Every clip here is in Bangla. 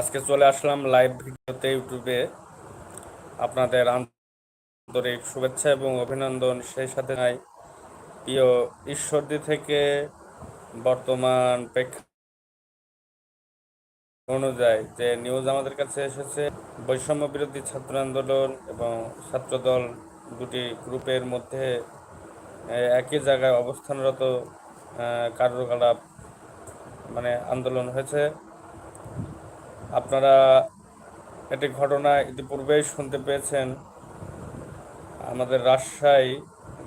আজকে চলে আসলাম লাইভ ভিডিওতে, ইউটিউবে। আপনাদের আন্তরিক শুভেচ্ছা এবং অভিনন্দন। সেই সাথে নাই, প্রিয় ঈশ্বরদী থেকে বর্তমান প্রেক্ষা অনুযায়ী যে নিউজ আমাদের কাছে এসেছে, বৈষম্য বিরোধী ছাত্র আন্দোলন এবং ছাত্রদল দুটি গ্রুপের মধ্যে একই জায়গায় অবস্থানরত কার্যকলাপ মানে আন্দোলন হয়েছে। আপনারা একটি ঘটনা ইতিপূর্বেই শুনতে পেয়েছেন। আমাদের রাজশাহী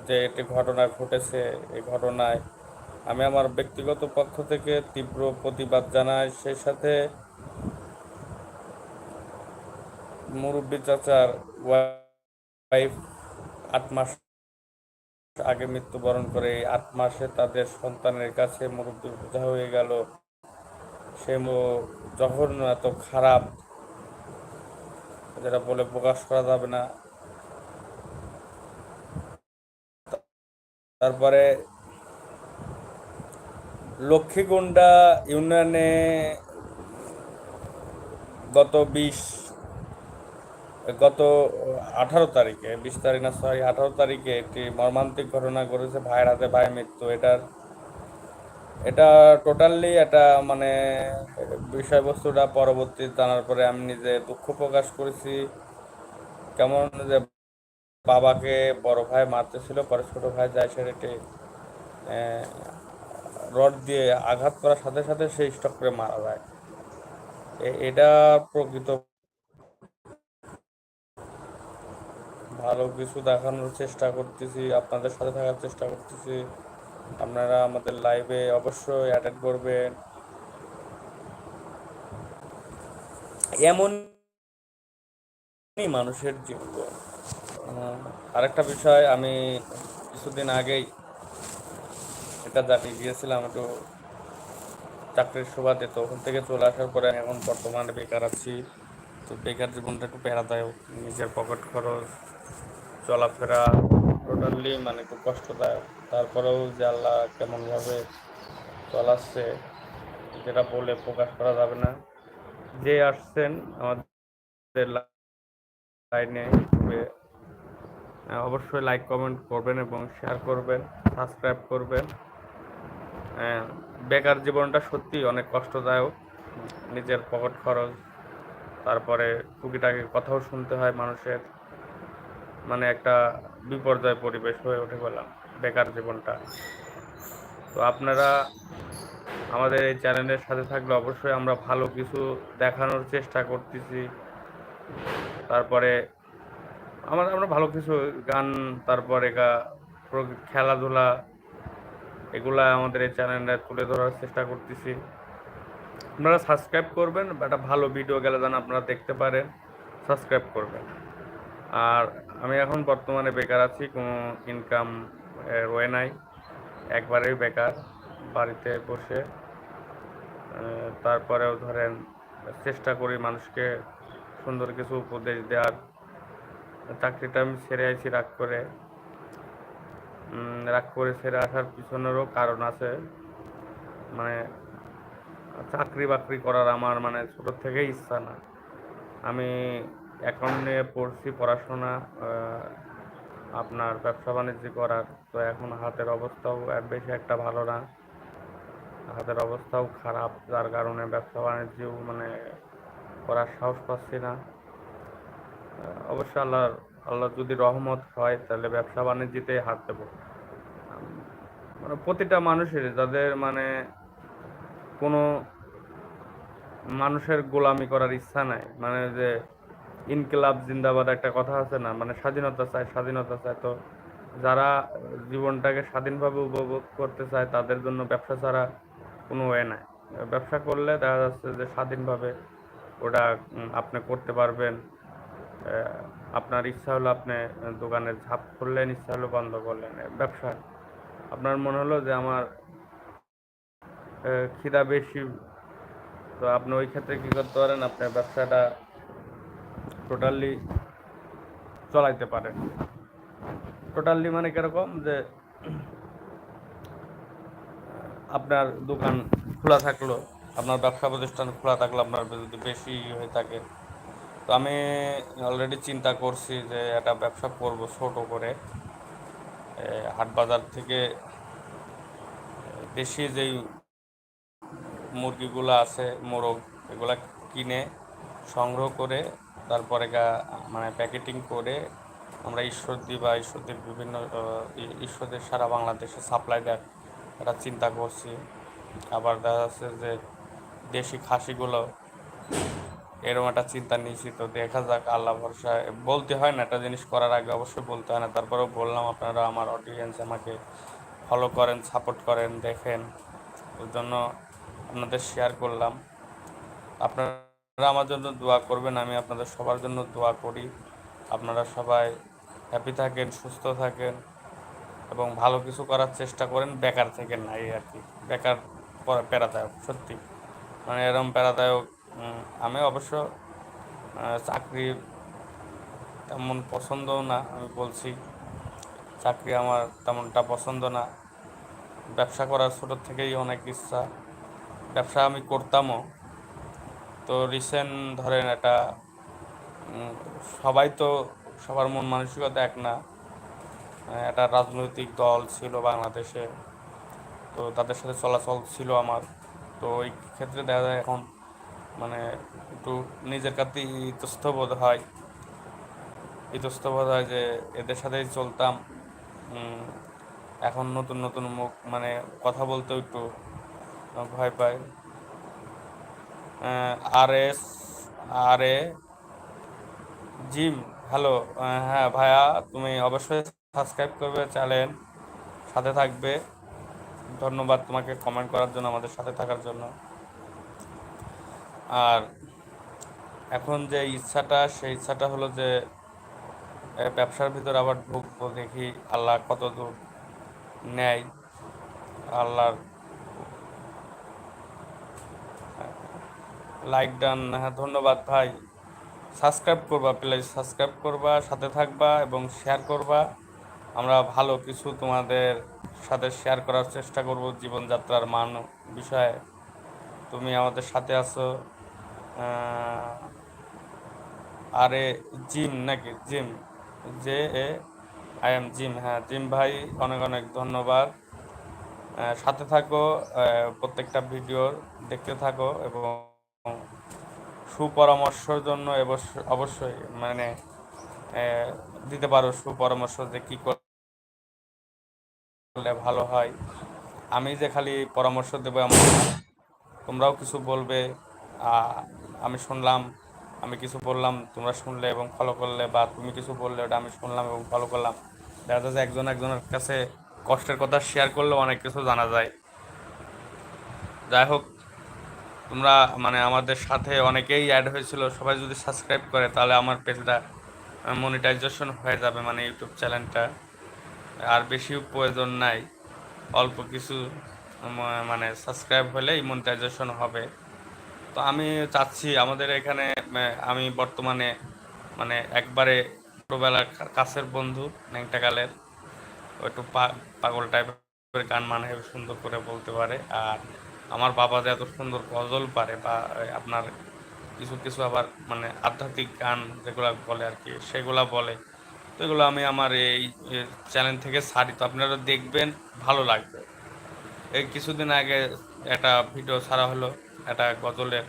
যে একটি ঘটনা ঘটেছে, এই ঘটনায় আমি আমার ব্যক্তিগত পক্ষ থেকে তীব্র প্রতিবাদ জানাই। সেই সাথে মুরব্বী চাচার ওয়াইফ আট মাস আগে মৃত্যুবরণ করে। এই আট মাসে তাদের সন্তানের কাছে মুরব্বী বোঝা হয়ে গেল সে জঘন্য এত খারাপ। যেটা বলে প্রকাশ করা যাবে না। তারপরে লক্ষ্মীকুণ্ডা ইউনিয়নে গত বিশ, গত আঠারো তারিখে, বিশ তারিখ না সরি আঠারো তারিখে একটি মর্মান্তিক ঘটনা ঘটেছে, ভাইয়ের হাতে ভাই মৃত্যু। এটার এটা টোটালি এটা মানে বিষয়বস্তুটা পরবর্তী জানার পরে আমি নিজে দুঃখ প্রকাশ করেছি। কেমন যে বাবাকে বড় ভাই মারতেছিল পরে ছোট ভাই যায় সেটি রড দিয়ে আঘাত করার সাথে সাথে সেই স্টক করে মারা যায়। এটা প্রকৃত ভালো কিছু দেখানোর চেষ্টা করতেছি, আপনাদের সাথে থাকার চেষ্টা করতেছি। আপনারা আমাদের লাইভে অবশ্যই অ্যাটেন্ড করবেন। এমনই মানুষের জীবন। আরেকটা বিষয়, আমি কিছুদিন আগেই এটা জাতি গিয়েছিলাম একটু চাকরির সুবাদে, তো ওখান থেকে চলে আসার পরে এখন বর্তমানে বেকার আছি। তো বেকার জীবনটা একটু প্যারাদায়ক, নিজের পকেট খরচ, চলাফেরা টোটালি মানে একটু কষ্টদায়ক। তারপরেও যে আল্লাহ কেমনভাবে চলাচ্ছে, যেটা বলে প্রকাশ করা যাবে না। যে আসছেন আমাদের লাইনে অবশ্যই লাইক কমেন্ট করবেন এবং শেয়ার করবেন সাবস্ক্রাইব করবেন। বেকার জীবনটা সত্যি অনেক কষ্টদায়ক, নিজের পকেট খরচ, তারপরে টুকিটাকি কথাও শুনতে হয় মানুষের। মানে একটা বিপর্যয় পরিবেশ হয়ে উঠে বললাম বেকার জীবনটা। তো আপনারা আমাদের এই চ্যানেলের সাথে থাকলে অবশ্যই আমরা ভালো কিছু দেখানোর চেষ্টা করতেছি। তারপরে আমরা আমরা ভালো কিছু গান, তারপরে গা- খেলাধুলা এগুলা আমাদের এই চ্যানেলে তুলে ধরার চেষ্টা করতেছি। আপনারা সাবস্ক্রাইব করবেন, একটা ভালো ভিডিও গেলে যেন আপনারা দেখতে পারেন, সাবস্ক্রাইব করবেন। আর আমি এখন বর্তমানে বেকার আছি, কোনো ইনকাম রয়ে নাই, একবারেই বেকার বাড়িতে বসে। তারপরেও ধরেন চেষ্টা করি মানুষকে সুন্দর কিছু উপদেশ দেওয়ার। চাকরিটা আমি ছেড়ে আইছি রাগ করে। রাগ করে ছেড়ে আসার পিছনেরও কারণ আছে। মানে চাকরি বাকরি করার আমার মানে ছোটোর থেকেই ইচ্ছা না। আমি নিয়ে পড়ছি পড়াশোনা আপনার ব্যবসা বাণিজ্য করার। তো এখন হাতের অবস্থাও বেশি একটা ভালো না। হাতের অবস্থাও খারাপ, যার কারণে ব্যবসা বাণিজ্য মানে করার সাহস পাচ্ছি না। অবশ্য আল্লাহর আল্লাহ যদি রহমত হয়, তাহলে ব্যবসা বাণিজ্যতেই হাত দেবো। মানে প্রতিটা মানুষের যাদের মানে কোনো মানুষের গোলামি করার ইচ্ছা নাই। মানে যে ইনকিলাব, জিন্দাবাদ একটা কথা আছে না? মানে স্বাধীনতা চায় স্বাধীনতা চায় তো যারা জীবনটাকে স্বাধীনভাবে উপভোগ করতে চায়, তাদের জন্য ব্যবসা ছাড়া কোনো ওয়ে নাই। ব্যবসা করলে দেখা যাচ্ছে যে স্বাধীনভাবে ওটা আপনি করতে পারবেন। আপনার ইচ্ছা হলো আপনি দোকানে ঝাপ খুললেন, ইচ্ছা হলো বন্ধ করলেন। ব্যবসা। আপনার মনে হলো যে আমার খিদা বেশি, তো আপনি ওই ক্ষেত্রে কি করতে পারেন? আপনার ব্যবসাটা টোটালি চলাইতে পারেন টোটালি মানে কীরকম যে, আপনার দোকান খোলা থাকল, আপনার ব্যবসা প্রতিষ্ঠান খোলা থাকলে, আপনার যদি বেশি হয়ে থাকে। তো আমি অলরেডি চিন্তা করছি যে, একটা ব্যবসা করব ছোট করে। হাট বাজার থেকে দেশি যেই মুরগিগুলো আছে, মোরগ, এগুলা কিনে সংগ্রহ করে তারপরে গা- মানে প্যাকেটিং করে আমরা ঈশ্বরদী বা ঈশ্বরদীর বিভিন্ন ঈশ্বরদের সারা বাংলাদেশে সাপ্লাই দেওয়ার একটা চিন্তা করছি। আবার দেখা যাচ্ছে যে দেশি খাসিগুলো, এরকম একটা চিন্তা নিয়েছি। তো দেখা যাক, আল্লাহ ভরসা। বলতে হয় না, একটা জিনিস করার আগে অবশ্যই বলতে হয় না। তারপরেও বললাম, আপনারা আমার অডিয়েন্স আমাকে ফলো করেন সাপোর্ট করেন, দেখেন। ওই জন্য আপনাদের শেয়ার করলাম। আপনারা আমার জন্য দোয়া করবেন, আমি আপনাদের সবার জন্য দোয়া করি। আপনারা সবাই হ্যাপি থাকেন, সুস্থ থাকেন এবং ভালো কিছু করার চেষ্টা করেন, বেকার থেকে না এই আর কি। বেকার প্যারাদায়ক, সত্যি। মানে এরম প্যারাদায়ক আমি অবশ্য চাকরি তেমন পছন্দও না, আমি বলছি। চাকরি আমার তেমনটা পছন্দ না। ব্যবসা করার ছোটোর থেকেই অনেক ইচ্ছা। ব্যবসা আমি করতামও। তো রিসেন্ট ধরেন উম, সবাই তো সবার মন মানসিকতা এক না। একটা রাজনৈতিক দল ছিল বাংলাদেশে তো তাদের সাথে চলাচল ছিল আমার। তো ওই ক্ষেত্রে দেখা যায় এখন মানে একটু নিজের কাছে ইতস্ত বোধ হয়। ইতস্ত বোধ হয় যে এদের সাথেই চলতাম। এখন নতুন নতুন মুখ মানে কথা বলতেও একটু ভয় পাই আর S R A Jim, hello হ্যাঁ ভাইয়া, তুমি অবশ্যই সাবস্ক্রাইব করবে চ্যানেল, সাথে থাকবে। ধন্যবাদ তোমাকে কমেন্ট করার জন্য, আমাদের সাথে থাকার জন্য। আর এখন যে ইচ্ছাটা, সেই ইচ্ছাটা হলো যে ব্যবসার ভিতর আবার ঢুকবো দেখি আল্লাহ কত দূর নেয়, আল্লাহর লাইক ডান হ্যাঁ ধন্যবাদ ভাই। সাবস্ক্রাইব করবা প্লিজ সাবস্ক্রাইব করবা, সাথে থাকবা এবং শেয়ার করবা। আমরা ভালো কিছু তোমাদের সাথে শেয়ার করার চেষ্টা করব জীবনযাত্রার মান বিষয়ে। তুমি আমাদের সাথে আছো। আরে, জিম নাকি? Jim. J A I M Jim. হ্যাঁ জিম ভাই, অনেক অনেক ধন্যবাদ। সাথে থাকো প্রত্যেকটা ভিডিও দেখতে থাকো এবং সুপরামর্শের জন্য অবশ্য- অবশ্যই মানে দিতে পারো সুপরামর্শ যে কী করলে ভালো হয়। আমি যে খালি পরামর্শ দেবো এমন তোমরাও কিছু বলবে আমি শুনলাম, আমি কিছু বললাম, তোমরা শুনলে এবং ফলো করলে বা তুমি কিছু বললে ওটা আমি শুনলাম এবং ফলো করলাম। দেখা যাচ্ছে একজন একজনের কাছে কষ্টের কথা শেয়ার করলেও অনেক কিছু জানা যায়। যাই হোক তোমরা মানে আমাদের সাথে অনেকেই অ্যাড হয়েছিল, সবাই যদি সাবস্ক্রাইব করে, তাহলে আমার পেজটা মনিটাইজেশন হয়ে যাবে মানে ইউটিউব চ্যানেলটা আর বেশি প্রয়োজন নাই, অল্প কিছু মানে সাবস্ক্রাইব হলেই মনিটাইজেশন হবে। তো আমি চাচ্ছি, আমাদের এখানে আমি বর্তমানে মানে একবারে ছোটোবেলার কাছের বন্ধু, ন্যাংটাকালের। একটু পাগল টাইপের গান মানে সুন্দর করে বলতে পারে। আর আমার বাবা যে এত সুন্দর গজল পারে বা আপনার কিছু কিছু আবার মানে আধ্যাত্মিক গান যেগুলো বলে আর কি, সেগুলা বলে, তো এগুলো আমি আমার এই চ্যানেল থেকে ছাড়ি। তো আপনারা দেখবেন, ভালো লাগবে। এই কিছুদিন আগে একটা ভিডিও ছাড়া হলো, একটা গজলের।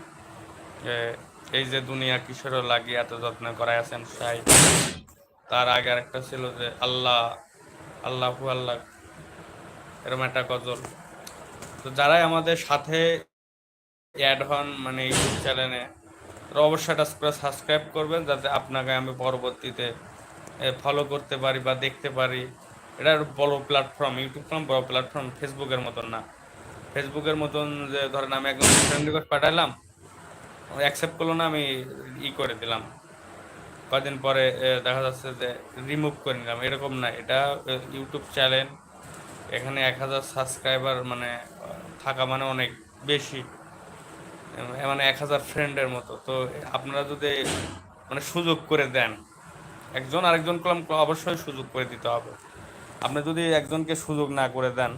এই যে দুনিয়া কিশোরও লাগিয়ে এত যত্ন করাই আছেন সাই। তার আগে আরেকটা ছিল যে, আল্লাহ, আল্লাহু আল্লাহ এরকম একটা গজল। তো যারাই আমাদের সাথে অ্যাড হন মানে ইউটিউব চ্যানেলে অবশ্যই এটা করে সাবস্ক্রাইব করবেন, যাতে আপনাকে আমি পরবর্তীতে ফলো করতে পারি বা দেখতে পারি। এটা বড় প্ল্যাটফর্ম ইউটিউব ফর্ম বড় প্ল্যাটফর্ম ফেসবুকের মতন না। ফেসবুকের মতন যে, ধরেন আমি একদম ফ্রেন্ড রিকোয়েস্ট পাঠালাম অ্যাকসেপ্ট করল না, আমি ই করে দিলাম। কদিন পরে দেখা যাচ্ছে যে রিমুভ করে নিলাম। এরকম না, এটা ইউটিউব চ্যানেল এখানে এক হাজার সাবস্ক্রাইবার মানে থাকা মানে অনেক বেশি। মানে এক হাজার ফ্রেন্ডের মতো। তো আপনারা যদি মানে সুযোগ করে দেন, একজন আরেকজন কলম অবশ্যই সুযোগ করে দিতে হবে। আপনি যদি একজনকে সুযোগ না করে দেন,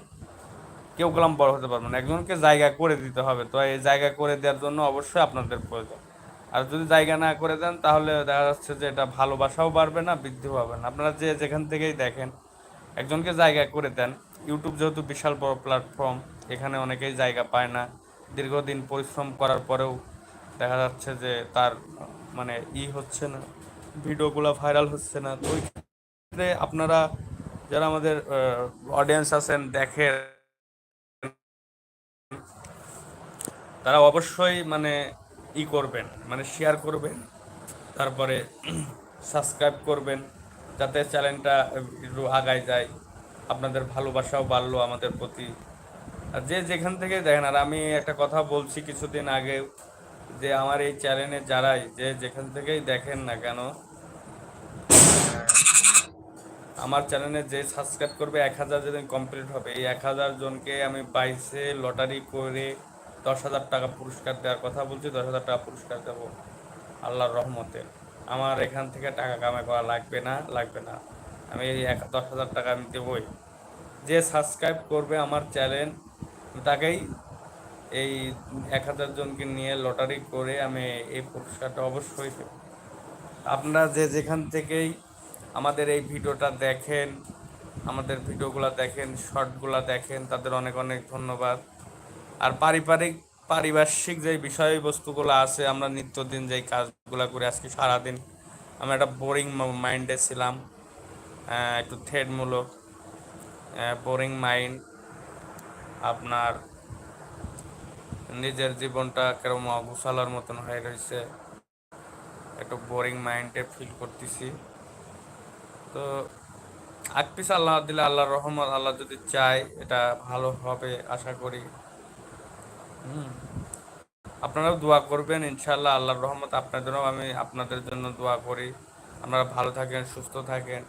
কেউ কলাম বড় হতে পারবে না। একজনকে জায়গা করে দিতে হবে। তো এই জায়গা করে দেওয়ার জন্য অবশ্যই আপনাদের প্রয়োজন। আর যদি জায়গা না করে দেন, তাহলে দেখা যাচ্ছে যে এটা ভালোবাসাও বাড়বে না, বৃদ্ধিও হবে না। আপনারা যে যেখান থেকেই দেখেন, একজনকে জায়গা করে দেন। ইউটিউব যেহেতু বিশাল বড় প্ল্যাটফর্ম এখানে অনেকেই জায়গা পায় না। দীর্ঘদিন পরিশ্রম করার পরেও দেখা যাচ্ছে যে তার মানে ই হচ্ছে না, ভিডিওগুলো ভাইরাল হচ্ছে না। তো ক্ষেত্রে আপনারা যারা আমাদের অডিয়েন্স আছেন, দেখেন, তারা অবশ্যই মানে ই করবেন মানে শেয়ার করবেন। তারপরে সাবস্ক্রাইব করবেন, যাতে চ্যানেলটা একটু আগায় যায়। আপনাদের ভালোবাসাও বাড়লো আমাদের প্রতি। যে যেখান থেকে দেখেন, আর আমি একটা কথা বলছি কিছুদিন আগে যে আমার এই চ্যানেলে যারাই যে যেখান থেকেই দেখেন না কেন, আমার চ্যানেলে যে সাবস্ক্রাইব করবে এক হাজার যেদিন কমপ্লিট হবে, এই এক হাজার জনকে আমি বাইশে লটারি করে দশ হাজার টাকা পুরস্কার দেওয়ার কথা বলছি, দশ হাজার টাকা পুরস্কার দেবো আল্লাহর রহমতে। আমার এখান থেকে টাকা কামাই করা লাগবে না লাগবে না। আমি এই এক দশ হাজার টাকা আমি দেবই। যে সাবস্ক্রাইব করবে আমার চ্যানেল তাকেই এই এক হাজার জনকে নিয়ে লটারি করে আমি এই পুরস্কারটা অবশ্যই আপনারা যে যেখান থেকেই আমাদের এই ভিডিওটা দেখেন, আমাদের ভিডিওগুলো দেখেন, শর্টগুলো দেখেন, তাদের অনেক অনেক ধন্যবাদ। আর পারিবারিক পারিপার্শ্বিক যে বিষয়বস্তুগুলো আছে, আমরা নিত্যদিন যেই কাজগুলো করি, আজকে সারাদিন আমি একটা বোরিং মাইন্ডে ছিলাম একটু থ্রেডমূলক বোরিং মাইন্ড আপনার নিজের জীবনটা কেরম অগুসালার মতন হয়ে রয়েছে। একটু বোরিং মাইন্ডে ফিল করতেছি। তো আকপিস আল্লাহ দিলে আল্লাহর রহমত, আল্লাহ যদি চায় এটা ভালো হবে আশা করি। হুম। আপনারাও দোয়া করবেন ইনশাল্লাহ আল্লাহর রহমত আপনাদেরও আমি আপনাদের জন্য দোয়া করি। আপনারা ভালো থাকেন, সুস্থ থাকেন,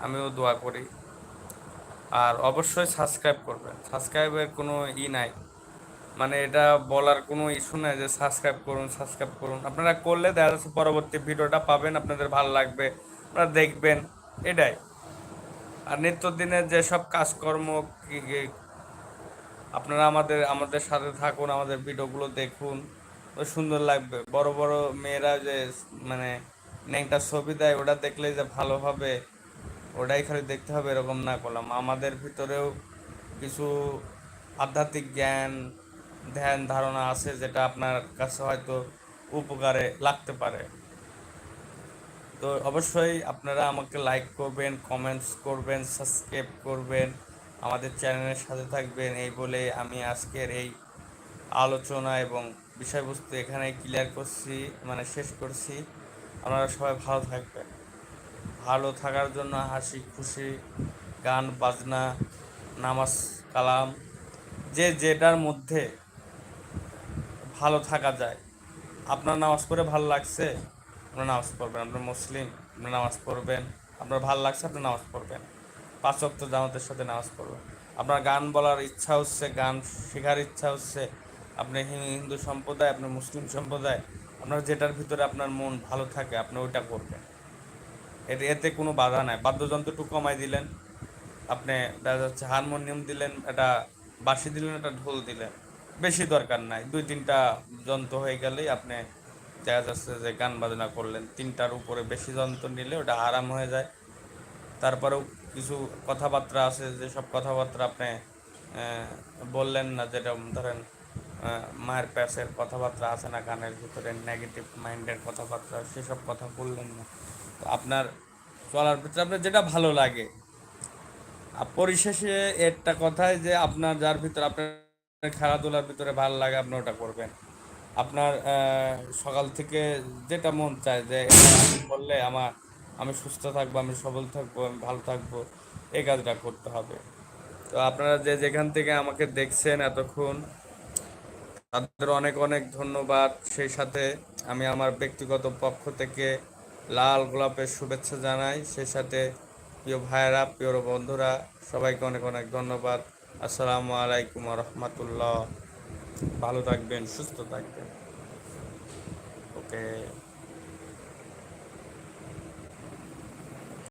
আমিও দোয়া করি। আর অবশ্যই সাবস্ক্রাইব করবেন। সাবস্ক্রাইবের কোনো ই নাই। মানে এটা বলার কোনো ইস্যু নাই যে সাবস্ক্রাইব করুন সাবস্ক্রাইব করুন। আপনারা করলে দেখা যাচ্ছে পরবর্তী ভিডিওটা পাবেন, আপনাদের ভালো লাগবে, আপনারা দেখবেন, এটাই। আর নিত্যদিনের যেসব কাজকর্ম আপনারা আমাদের আমাদের সাথে থাকুন, আমাদের ভিডিওগুলো দেখুন সুন্দর লাগবে। বড় বড় মেয়েরা যে মানে একটা ছবি দেয়, ওটা দেখলে যে ভালো হবে। ওটাই খালি দেখতে হবে, এরকম না করলাম। আমাদের ভিতরেও কিছু আধ্যাত্মিক জ্ঞান, ধ্যান, ধারণা আছে যেটা আপনার কাছে হয়তো উপকারে লাগতে পারে। তো অবশ্যই আপনারা আমাকে লাইক করবেন কমেন্টস করবেন সাবস্ক্রাইব করবেন, আমাদের চ্যানেলের সাথে থাকবেন। এই বলে আমি আজকের এই আলোচনা এবং বিষয়বস্তু এখানে ক্লিয়ার করছি মানে শেষ করছি। আপনারা সবাই ভালো থাকবেন। ভালো থাকার জন্য হাসি, খুশি, গান, বাজনা, নামাজ, কালাম, যে যেটার মধ্যে ভালো থাকা যায়। আপনার নামাজ পড়ে ভালো লাগছে? আপনার নামাজ পড়বেন। আপনার মুসলিম আপনার নামাজ পড়বেন। আপনার ভালো লাগছে, আপনি নামাজ পড়বেন। পাঁচ ওয়াক্ত জামাতের সাথে নামাজ পড়বেন। আপনার গান বলার ইচ্ছা হচ্ছে, গান শেখার ইচ্ছা হচ্ছে। আপনি হিন্দু সম্প্রদায় আপনার মুসলিম সম্প্রদায়, আপনার যেটার ভিতরে আপনার মন ভালো থাকে, আপনি ওইটা করবেন। এতে এতে কোনো বাধা নাই। বাদ্যযন্ত্র একটু কমাই দিলেন। আপনি দেখা যাচ্ছে হারমোনিয়াম দিলেন এটা বাঁশি দিলেন, একটা ঢোল দিলেন। বেশি দরকার নাই। দুই, তিনটা যন্ত্র হয়ে গেলেই আপনি দেখা যাচ্ছে যে গান বাজনা করলেন। তিনটার উপরে বেশি যন্ত্র নিলে ওটা আরাম হয়ে যায়। তারপরেও কিছু কথাবার্তা আছে যেসব কথাবার্তা আপনি বললেন না, যেটা ধরেন মায়ের প্যাসের কথাবার্তা আছে না, গানের ভিতরে নেগেটিভ মাইন্ডের কথাবার্তা, সেসব কথা বললেন না। আপনার চলার ভিতরে আপনার যেটা ভালো লাগে। পরিশেষে একটা কথাই যে আপনার যার ভিতরে আপনার খেলাধুলার ভিতরে ভালো লাগে, আপনি ওটা করবেন। আপনার সকাল থেকে যেটা মন চায় যে করলে আমার, আমি সুস্থ থাকব, আমি সবল থাকব, আমি ভালো থাকব এই কাজটা করতে হবে। তো আপনারা যে যেখান থেকে আমাকে দেখছেন এতক্ষণ, তাদের অনেক অনেক ধন্যবাদ। সেই সাথে আমি আমার ব্যক্তিগত পক্ষ থেকে লাল গোলাপের শুভেচ্ছা জানাই। সেই সাথে প্রিয় ভাইয়েরা, প্রিয় বন্ধুরা, সবাইকে অনেক অনেক ধন্যবাদ। আসসালামু আলাইকুম রহমতুল্লাহ ভালো থাকবেন, সুস্থ থাকবেন। ওকে।